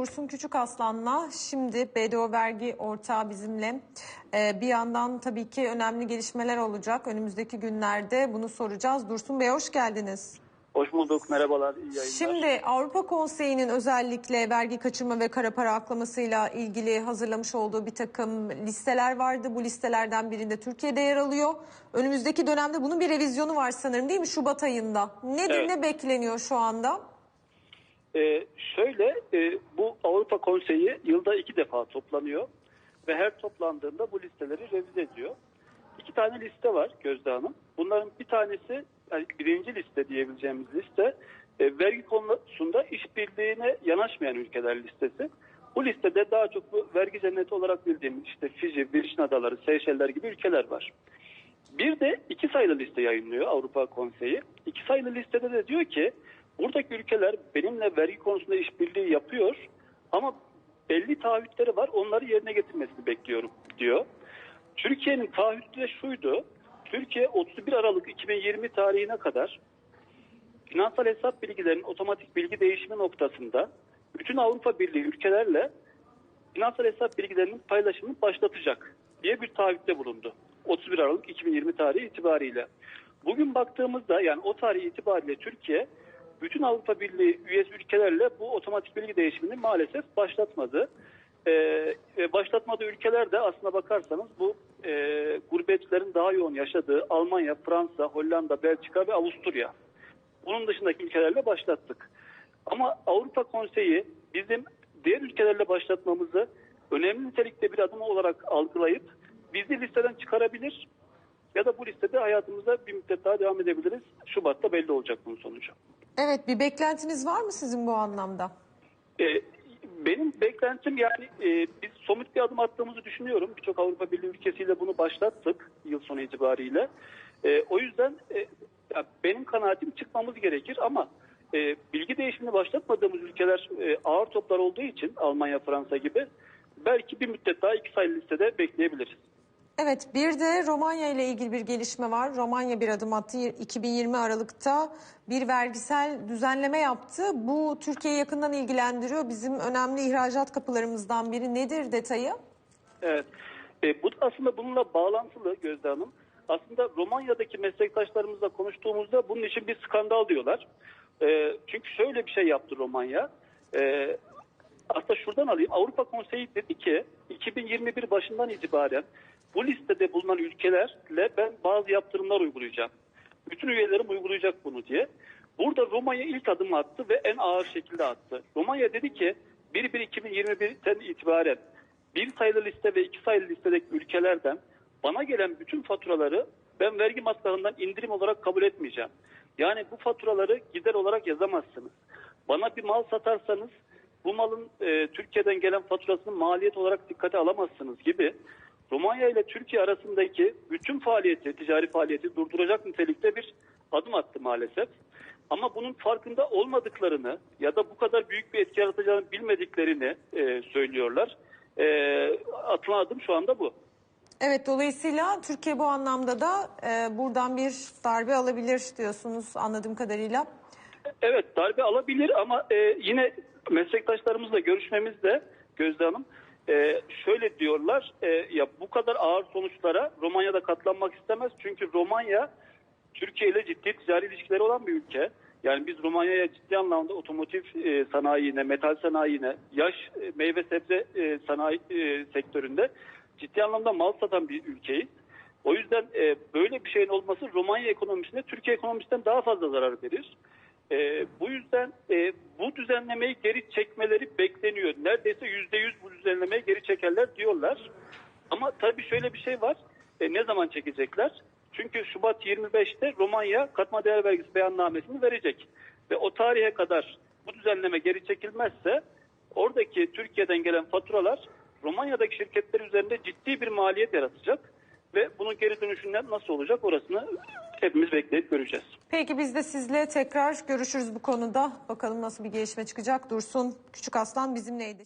Dursun Küçük Aslan'la şimdi BDO vergi ortağı bizimle. Ee, bir yandan tabii ki önemli gelişmeler olacak. Önümüzdeki günlerde bunu soracağız. Dursun Bey hoş geldiniz. Hoş bulduk, merhabalar, iyi yayınlar. Şimdi Avrupa Konseyi'nin özellikle vergi kaçırma ve kara para aklamasıyla ilgili hazırlamış olduğu bir takım listeler vardı. Bu listelerden birinde Türkiye'de yer alıyor. Önümüzdeki dönemde bunun bir revizyonu var sanırım değil mi Şubat ayında? Nedir Evet. ne bekleniyor şu anda? Ee, şöyle, e, bu Avrupa Konseyi yılda iki defa toplanıyor ve her toplandığında bu listeleri revize ediyor. İki tane liste var Gözde Hanım. Bunların bir tanesi, yani birinci liste diyebileceğimiz liste, e, vergi konusunda işbirliğine yanaşmayan ülkeler listesi. Bu listede daha çok bu vergi cenneti olarak bildiğimiz işte Fiji, Virgin Adaları, Seyşeller gibi ülkeler var. Bir de iki sayılı liste yayınlıyor Avrupa Konseyi. İki sayılı listede de diyor ki buradaki ülkeler benimle vergi konusunda işbirliği yapıyor ama belli taahhütleri var onları yerine getirmesini bekliyorum diyor. Türkiye'nin taahhütü de şuydu. Türkiye 31 Aralık 2020 tarihine kadar finansal hesap bilgilerinin otomatik bilgi değişimi noktasında bütün Avrupa Birliği ülkelerle finansal hesap bilgilerinin paylaşımını başlatacak diye bir taahhütte bulundu. 31 Aralık 2020 tarihi itibariyle. Bugün baktığımızda yani o tarih itibariyle Türkiye bütün Avrupa Birliği üyesi ülkelerle bu otomatik bilgi değişimini maalesef başlatmadı. Ee, e, başlatmadığı ülkeler de aslına bakarsanız bu e, gurbetçilerin daha yoğun yaşadığı Almanya, Fransa, Hollanda, Belçika ve Avusturya. Bunun dışındaki ülkelerle başlattık. Ama Avrupa Konseyi bizim diğer ülkelerle başlatmamızı önemli nitelikte bir adım olarak algılayıp bizi listeden çıkarabilir ya da bu listede hayatımıza bir müddet daha devam edebiliriz. Şubat'ta belli olacak bunun sonucu. Evet bir beklentiniz var mı sizin bu anlamda? Ee, benim beklentim yani e, biz somut bir adım attığımızı düşünüyorum. Birçok Avrupa Birliği ülkesiyle bunu başlattık yıl sonu itibariyle. E, o yüzden e, benim kanaatim çıkmamız gerekir ama e, bilgi değişimini başlatmadığımız ülkeler e, ağır toplar olduğu için Almanya, Fransa gibi belki bir müddet daha iki sayılı listede bekleyebiliriz. Evet bir de Romanya ile ilgili bir gelişme var. Romanya bir adım attı. 2020 Aralık'ta bir vergisel düzenleme yaptı. Bu Türkiye'yi yakından ilgilendiriyor. Bizim önemli ihracat kapılarımızdan biri. Nedir detayı? Evet. E, bu da aslında bununla bağlantılı Gözde Hanım. Aslında Romanya'daki meslektaşlarımızla konuştuğumuzda bunun için bir skandal diyorlar. E, çünkü şöyle bir şey yaptı Romanya. E, aslında şuradan alayım. Avrupa Konseyi dedi ki 2021 başından itibaren bu listede bulunan ülkelerle ben bazı yaptırımlar uygulayacağım. Bütün üyelerim uygulayacak bunu diye. Burada Romanya ilk adım attı ve en ağır şekilde attı. Romanya dedi ki 1-1-2021'ten itibaren bir sayılı liste ve iki sayılı listedeki ülkelerden bana gelen bütün faturaları ben vergi maslahından indirim olarak kabul etmeyeceğim. Yani bu faturaları gider olarak yazamazsınız. Bana bir mal satarsanız bu malın e, Türkiye'den gelen faturasını maliyet olarak dikkate alamazsınız gibi Romanya ile Türkiye arasındaki bütün faaliyeti, ticari faaliyeti durduracak nitelikte bir adım attı maalesef. Ama bunun farkında olmadıklarını ya da bu kadar büyük bir etki yaratacağını bilmediklerini e, söylüyorlar. E, atılan adım şu anda bu. Evet dolayısıyla Türkiye bu anlamda da e, buradan bir darbe alabilir diyorsunuz anladığım kadarıyla. Evet darbe alabilir ama e, yine meslektaşlarımızla görüşmemizde Gözde Hanım e, şöyle diyorlar e, ya bu kadar ağır sonuçlara Romanya'da katlanmak istemez. Çünkü Romanya Türkiye ile ciddi ticari ilişkileri olan bir ülke. Yani biz Romanya'ya ciddi anlamda otomotiv e, sanayine, metal sanayine, yaş e, meyve sebze e, sanayi e, sektöründe ciddi anlamda mal satan bir ülkeyiz. O yüzden e, böyle bir şeyin olması Romanya ekonomisine Türkiye ekonomisinden daha fazla zarar verir. E, bu yüzden e, bu düzenlemeyi geri çekmeleri bekleniyor. Neredeyse yüzde yüz bu düzenlemeyi geri çekerler diyorlar. Ama tabii şöyle bir şey var. E, ne zaman çekecekler? Çünkü Şubat 25'te Romanya katma değer vergisi beyannamesini verecek. Ve o tarihe kadar bu düzenleme geri çekilmezse oradaki Türkiye'den gelen faturalar Romanya'daki şirketler üzerinde ciddi bir maliyet yaratacak. Ve bunun geri dönüşünden nasıl olacak orasını hepimiz bekleyip göreceğiz. Peki biz de sizle tekrar görüşürüz bu konuda. Bakalım nasıl bir gelişme çıkacak. Dursun Küçük Aslan bizimleydi.